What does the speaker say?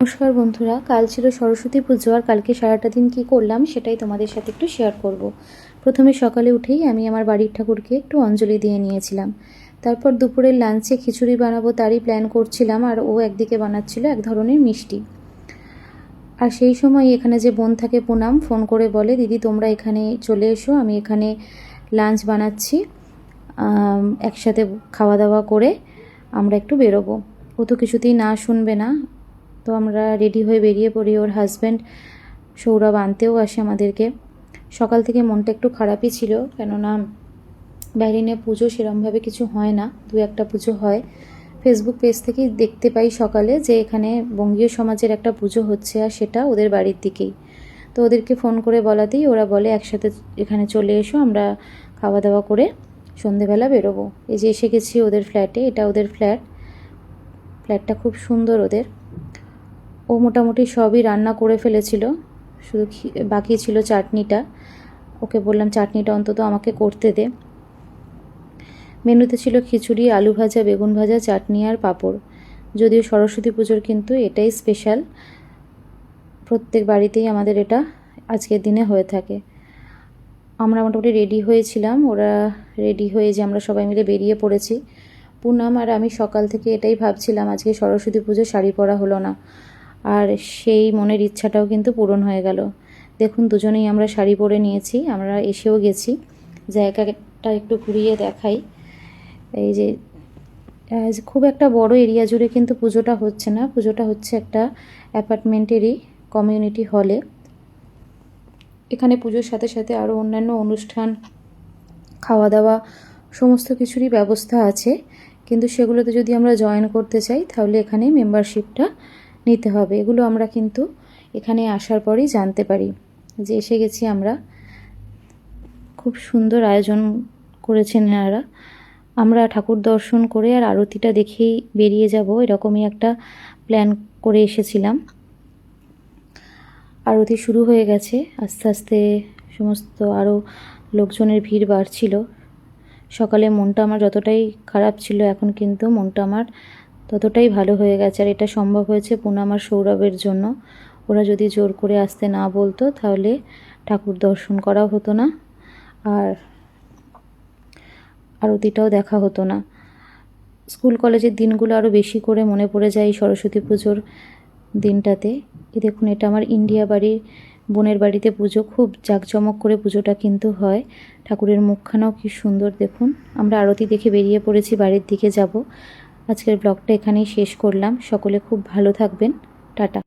নমস্কার বন্ধুরা, কাল ছিল সরস্বতী পুজো আর কালকে সারাটা দিন কী করলাম সেটাই তোমাদের সাথে একটু শেয়ার করব। প্রথমে সকালে উঠেই আমি আমার বাড়ির ঠাকুরকে একটু অঞ্জলি দিয়ে নিয়েছিলাম। তারপর দুপুরের লাঞ্চে খিচুড়ি বানাবো তারই প্ল্যান করছিলাম আর ও একদিকে বানাচ্ছিল এক ধরনের মিষ্টি। আর সেই সময় এখানে যে বোন থাকে পুনাম ফোন করে বলে, দিদি, তোমরা এখানে চলে এসো, আমি এখানে লাঞ্চ বানাচ্ছি একসাথে খাওয়া দাওয়া করে আমরা একটু বেরোবো। ও তো কিছুতেই না শুনবে না। তো আমরা রেডি হয়ে বেরিয়ে পড়ি ওর হাজব্যান্ড সৌরভ আনতেও আসে আমাদেরকে। সকাল থেকে মনটা একটু খারাপই ছিল, কেননা বাইরিনে পুজো সেরমভাবে কিছু হয় না, দু একটা পুজো হয়। ফেসবুক পেজ থেকেই দেখতে পাই সকালে যে এখানে বঙ্গীয় সমাজের একটা পুজো হচ্ছে আর সেটা ওদের বাড়ির দিকেই। তো ওদেরকে ফোন করে বলাতেই ওরা বলে, একসাথে এখানে চলে এসো, আমরা খাওয়া দাওয়া করে সন্ধেবেলা বেরোবো। এই যে এসে গেছি ওদের ফ্ল্যাটে এটা ওদের ফ্ল্যাট ফ্ল্যাটটা খুব সুন্দর ওদের। ও মোটামুটি সবই রান্না করে ফেলেছিল। শুধু বাকি ছিল চাটনিটা। ওকে বললাম, চাটনিটা অন্তত আমাকে করতে দে। মেনুতে ছিল খিচুড়ি, আলু ভাজা, বেগুন ভাজা, চাটনি আর পাঁপড়। যদিও সরস্বতী পুজোর কিন্তু এটাই স্পেশাল। প্রত্যেক বাড়িতেই আমাদের এটা আজকের দিনে হয়ে থাকে। আমরা মোটামুটি রেডি হয়েছিলাম। ওরা রেডি হয়ে যে আমরা সবাই মিলে বেরিয়ে পড়েছি। পুনাম আর আমি সকাল থেকে এটাই ভাবছিলাম, আজকে সরস্বতী পুজো শাড়ি পরা হলো না। আর সেই মনের ইচ্ছাটাও কিন্তু পূরণ হয়ে গেল। দেখুন, দুজনেই আমরা শাড়ি পরে নিয়েছি, আমরা এসেও গেছি। জায়গাটা একটু ঘুরিয়ে দেখাই। এই যে খুব একটা বড় এরিয়া জুড়ে কিন্তু পুজোটা হচ্ছে না। পুজোটা হচ্ছে একটা অ্যাপার্টমেন্টেরই কমিউনিটি হলে। এখানে পুজোর সাথে সাথে আরও অন্যান্য অনুষ্ঠান খাওয়া দাওয়া সমস্ত কিছুরই ব্যবস্থা আছে। কিন্তু সেগুলোতে যদি আমরা জয়েন করতে চাই, তাহলে এখানে মেম্বারশিপটা নিতে হবে। এগুলো আমরা কিন্তু এখানে আসার পরেই জানতে পারি যে এসে গেছি আমরা। খুব সুন্দর আয়োজন করেছেন এনারা। আমরা ঠাকুর দর্শন করে আর আরতিটা দেখেই বেরিয়ে যাব, এরকমই একটা প্ল্যান করে এসেছিলাম। আরতি শুরু হয়ে গেছে, আস্তে আস্তে সমস্ত আরও লোকজনের ভিড় বাড়ছিল। সকালে মনটা আমার যতটাই খারাপ ছিল, এখন কিন্তু মনটা আমার ততটাই ভালো হয়ে গেছে। আর এটা সম্ভব হয়েছে পুনাম আর সৌরভের জন্য। ওরা যদি জোর করে আসতে না বলতো, তাহলে ঠাকুর দর্শন করা হতো না। আর আরতিটাও দেখা হতো না। স্কুল কলেজের দিনগুলো আরও বেশি করে মনে পড়ে যায় সরস্বতী পুজোর দিনটাতে। এই দেখুন, এটা আমার ইন্ডিয়া বাড়ির বোনের বাড়িতে পুজো। খুব জাঁকজমক করে পুজোটা কিন্তু হয়। ঠাকুরের মুখখানাও কি সুন্দর দেখুন। আমরা আরতি দেখে বেরিয়ে পড়েছি, বাড়ির দিকে যাব। আজকের ব্লগটা এখানেই শেষ করলাম। সকলে খুব ভালো থাকবেন। টাটা।